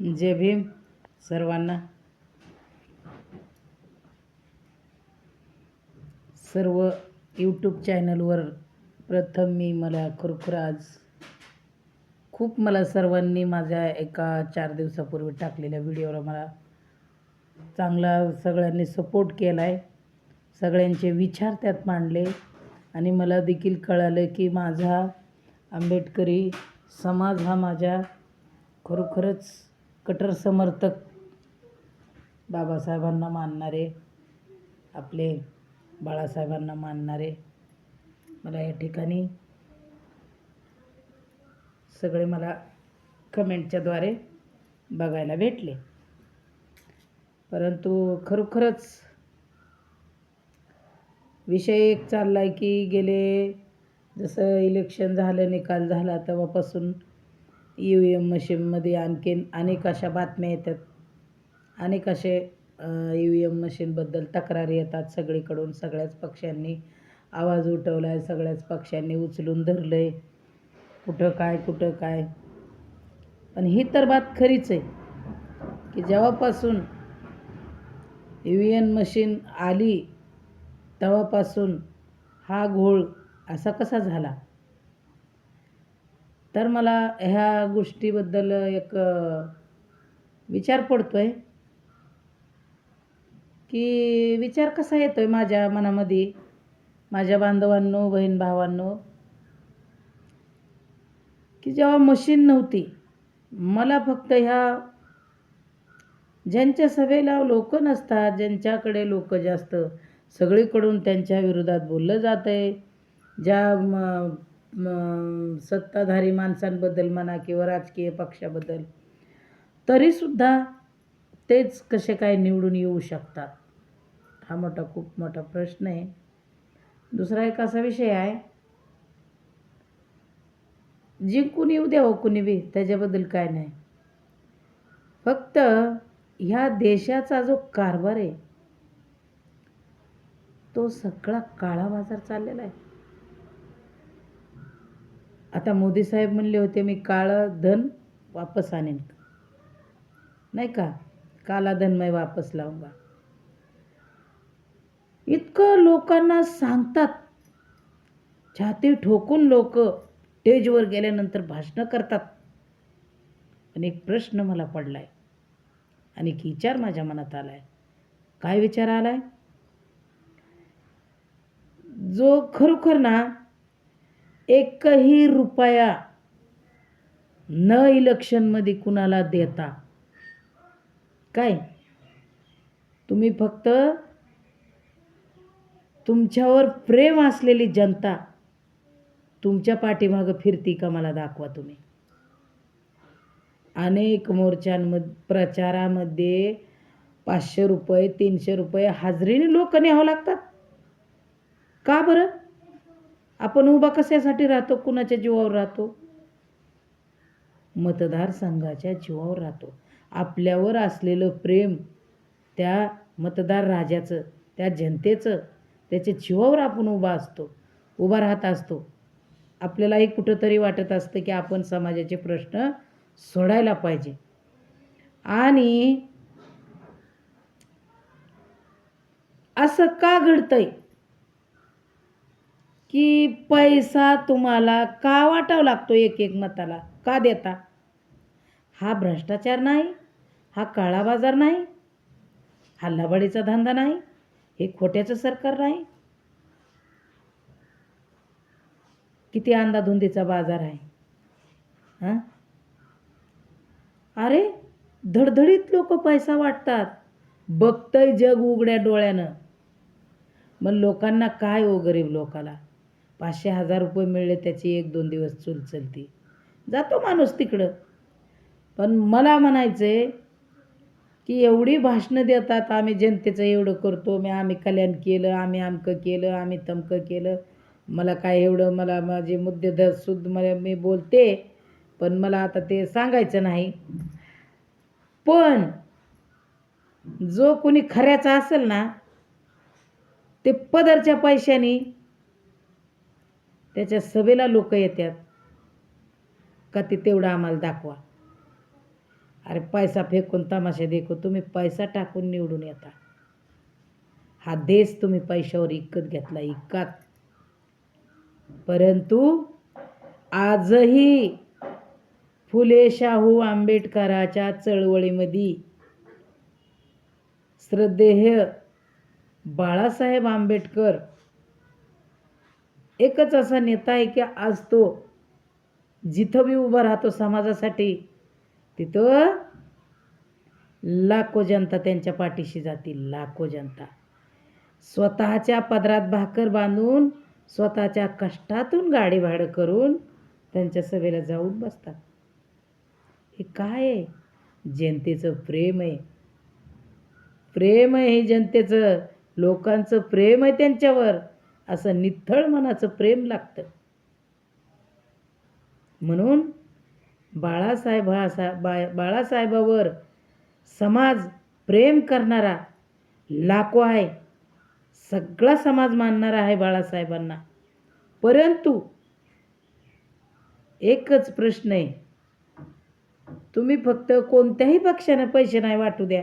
जय भीम सर्वांना. सर्व यूट्यूब चॅनलवर प्रथम मी मला खरोखर आज खूप मला सर्वांनी माझ्या एका चार दिवसापूर्वी टाकलेल्या व्हिडिओला मला चांगला सगळ्यांनी सपोर्ट केला आहे सगळ्यांचे विचार त्यात मांडले आणि मला देखील कळालं की माझा आंबेडकरी समाज हा माझ्या खरोखरच कट्टर समर्थक बाबासाहेबांना मानणारे आपले बाळासाहेबांना मानणारे. मला या ठिकाणी सगळे मला कमेंटच्याद्वारे बघायला भेटले. परंतु खरोखरच विषय एक चालला आहे की गेले जसं इलेक्शन झालं निकाल झाला तेव्हापासून ई व्ही एम मशीनमध्ये आणखीन अनेक अशा बातम्या येतात. अनेक असे ई व्ही एम मशीनबद्दल तक्रारी येतात सगळीकडून. सगळ्याच पक्षांनी आवाज उठवला आहे सगळ्याच पक्षांनी उचलून धरलं आहे कुठं काय कुठं काय. पण ही तर बात खरीच आहे की जेव्हापासून ई व्ही एम मशीन आली तेव्हापासून हा घोळ असा कसा झाला? तर मला ह्या गोष्टीबद्दल एक विचार पडतो आहे की विचार कसा येतो आहे माझ्या मनामध्ये माझ्या बांधवांनो बहीण भावांनो की जेव्हा मशीन नव्हती मला फक्त ह्या ज्यांच्या सभेला लोक नसतात ज्यांच्याकडे लोक जास्त सगळीकडून त्यांच्या विरोधात बोललं जातं आहे ज्या म सत्ताधारी माणसांबद्दल म्हणा किंवा राजकीय पक्षाबद्दल तरीसुद्धा तेच कसे काय निवडून येऊ शकतात? हा मोठा खूप मोठा प्रश्न आहे. दुसरा एक असा विषय आहे जिंकून येऊ द्यावं हो, कुणी बी त्याच्याबद्दल काय नाही. फक्त ह्या देशाचा जो कारभार आहे तो सगळा काळा बाजार चाललेला आहे. आता मोदी साहेब म्हणले होते मी काळं धन वापस आणेन नाही का? काला धन मी वापस लावूंगा इतकं लोकांना सांगतात. छाती ठोकून लोक स्टेजवर गेल्यानंतर भाषणं करतात. आणि एक प्रश्न मला पडला आहे आणि एक विचार माझ्या मनात आला आहे काय विचार आला आहे जो खरोखर ना एकही रुपया न इलेक्शनमध्ये कुणाला देता? काय? तुम्ही फक्त तुमच्यावर प्रेम असलेली जनता तुमच्या पाठीमागं फिरती का मला दाखवा तुम्ही? अनेक मोर्चांमध्ये प्रचारामध्ये पाचशे रुपये तीनशे रुपये हाजरीने लोक न्यावं लागतात. का बरं? आपण उभा कशासाठी राहतो? कुणाच्या जीवावर राहतो? मतदारसंघाच्या जीवावर राहतो. आपल्यावर असलेलं प्रेम त्या मतदार राजाचं त्या जनतेचं त्याच्या जीवावर आपण उभा असतो उभा राहत असतो. आपल्यालाही कुठंतरी वाटत असतं की आपण समाजाचे प्रश्न सोडायला पाहिजे. आणि असं का घडतंय? की पैसा तुम्हाला का वाटावा लागतो एक एक मताला? का देता? हा भ्रष्टाचार नाही हा काळा बाजार नाही हा लबाडीचा धंदा नाही हे खोट्याचं सरकार नाही. किती अंधाधुंदीचा बाजार आहे. हां? अरे धडधडीत लोक पैसा वाटतात. बघतंय जग उघड्या डोळ्यानं. मग लोकांना काय हो गरीब लोकाला? पाचशे हजार रुपये मिळले त्याची एक दोन दिवस चूल चलती. जातो माणूस तिकडं. पण मला म्हणायचं आहे की एवढी भाषणं देतात आम्ही जनतेचं एवढं करतो मी आम्ही कल्याण केलं आम्ही आमकं केलं आम्ही तमकं केलं. मला काय एवढं मला माझे मुद्दे द सुद्ध मला मी बोलते पण मला आता ते सांगायचं नाही. पण जो कोणी खऱ्याचा असेल ना ते पदरच्या पैशाने त्याच्या सभेला लोक येतात का ते तेवढं आम्हाला दाखवा. अरे पैसा फेकून तमाशा देखो तुम्ही पैसा टाकून निवडून येता. हा देश तुम्ही पैशावर इकत घेतला इकत. परंतु आजही फुले शाहू आंबेडकराच्या चळवळीमध्ये श्रद्धेय बाळासाहेब आंबेडकर एकच असा नेता आहे की आज तो जिथं बी उभा राहतो समाजासाठी तिथं लाखो जनता त्यांच्या पाठीशी जातील लाखो जनता. स्वतःच्या पदरात भाकर बांधून स्वतःच्या कष्टातून गाडी भाडं करून त्यांच्या सभेला जाऊन बसतात. हे काय आहे? जनतेचं प्रेम आहे. प्रेम आहे हे जनतेचं. लोकांचं प्रेम आहे त्यांच्यावर. असं निथळ मनाचं प्रेम लागतं. म्हणून बाळासाहेबा असा बा बाळासाहेबावर समाज प्रेम करणारा लाखो आहे. सगळा समाज मानणारा आहे बाळासाहेबांना. परंतु एकच प्रश्न आहे. तुम्ही फक्त कोणत्याही पक्षानं पैसे नाही वाटू द्या.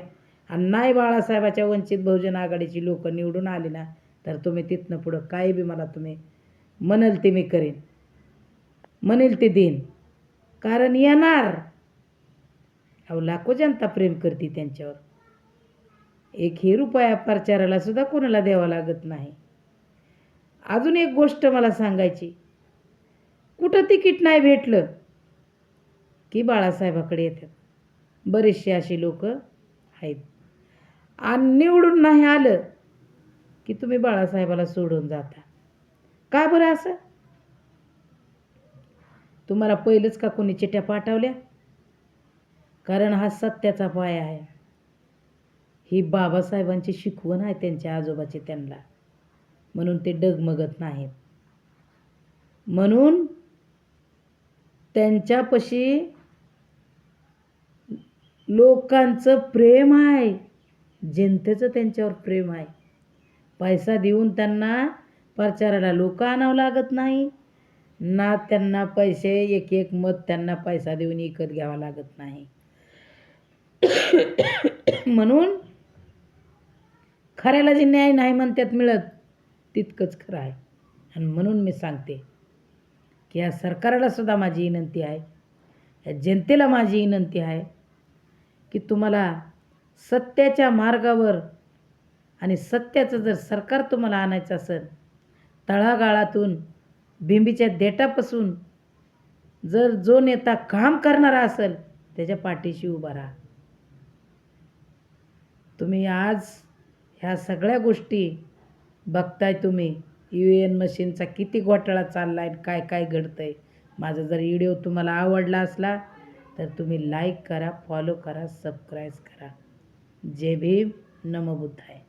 आणि नाही बाळासाहेबाच्या वंचित बहुजन आघाडीची लोक निवडून आली ना तर तुम्ही तिथनं पुढं काही बी मला तुम्ही म्हणाल ते मी करेन. म्हणेल ते देईन. कारण येणार. अहो लाखो जनता प्रेम करते त्यांच्यावर. एक हे रुपया प्रचाराला सुद्धा कोणाला द्यावा लागत नाही. अजून एक गोष्ट मला सांगायची. कुठं तिकीट नाही भेटलं की बाळासाहेबाकडे येतात. बरेचसे असे लोक आहेत. आणि निवडून नाही आलं की तुम्ही बाळासाहेबाला सोडून जाता. का बरं असं? तुम्हाला पहिलंच का कोणी चिठ्ठ्या पाठवल्या? कारण हा सत्याचा पाया आहे. ही बाबासाहेबांची शिकवण आहे त्यांच्या आजोबाची त्यांना. म्हणून ते डगमगत नाहीत. म्हणून त्यांच्यापाशी लोकांचं प्रेम आहे. जनतेचं त्यांच्यावर प्रेम आहे. पैसा देऊन त्यांना प्रचाराला लोक आणावं लागत नाही. ना त्यांना पैसे एक एक मत त्यांना पैसा देऊन विकत घ्यावा लागत नाही. म्हणून खऱ्याला जे न्याय नाही म्हणतात मिळत तितकंच खरं आहे. आणि म्हणून मी सांगते की या सरकारला सुद्धा माझी विनंती आहे या जनतेला माझी विनंती आहे की तुम्हाला सत्याच्या मार्गावर आणि सत्याचं जर सरकार तुम्हाला आणायचं असेल तळागाळातून बिंबीच्या देटापासून जर जो नेता काम करणारा असेल त्याच्या पाठीशी उभा राहा. तुम्ही आज ह्या सगळ्या गोष्टी बघताय तुम्ही यू एन मशीनचा किती घोटाळा चालला आहे काय काय घडतं आहे माझा जर व्हिडिओ तुम्हाला आवडला असला तर तुम्ही लाईक करा फॉलो करा सबस्क्राईब करा. जय भीम नमबुद्ध आहे